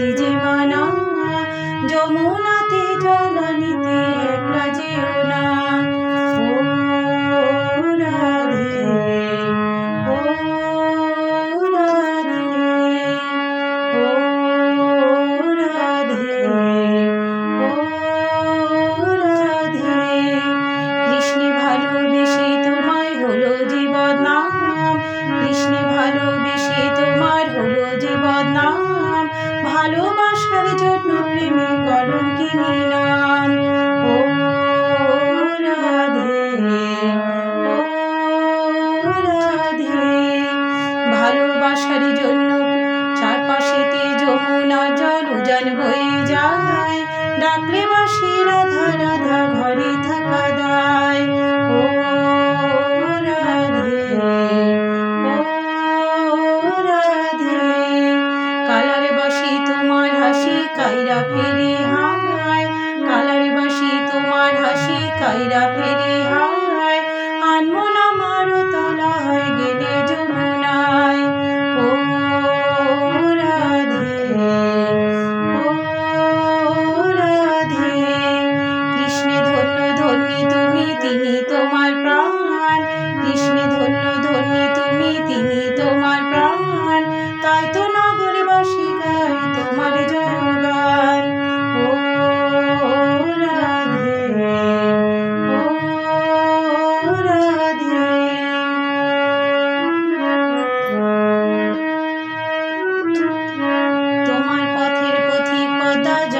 গেছি যে আশার জন্য প্রেমে কলঙ্কি নিলাম ও রাধে ও রাধে। জন্য চারপাশেতে যমুনা জল উজান হয়ে যায়। ডাকলে বাসি রাধা রাধা, ঘরে থাকা ഇരാ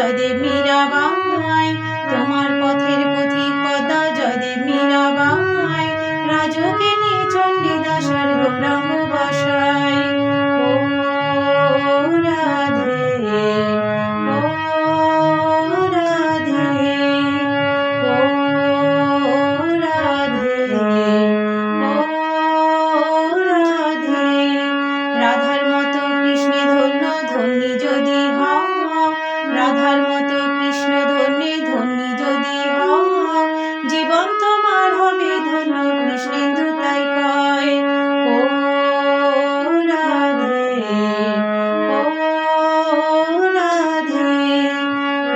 Vladimir.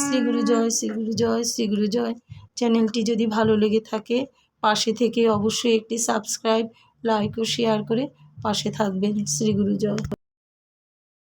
শ্রী গুরু জয় শ্রী গুরু জয়, শ্রীগুরু জয়। চ্যানেলটি যদি ভালো লেগে থাকে, পাশে থেকে অবশ্যই একটি সাবস্ক্রাইব, লাইক ও শেয়ার করে পাশে থাকবেন। শ্রীগুরু জয়।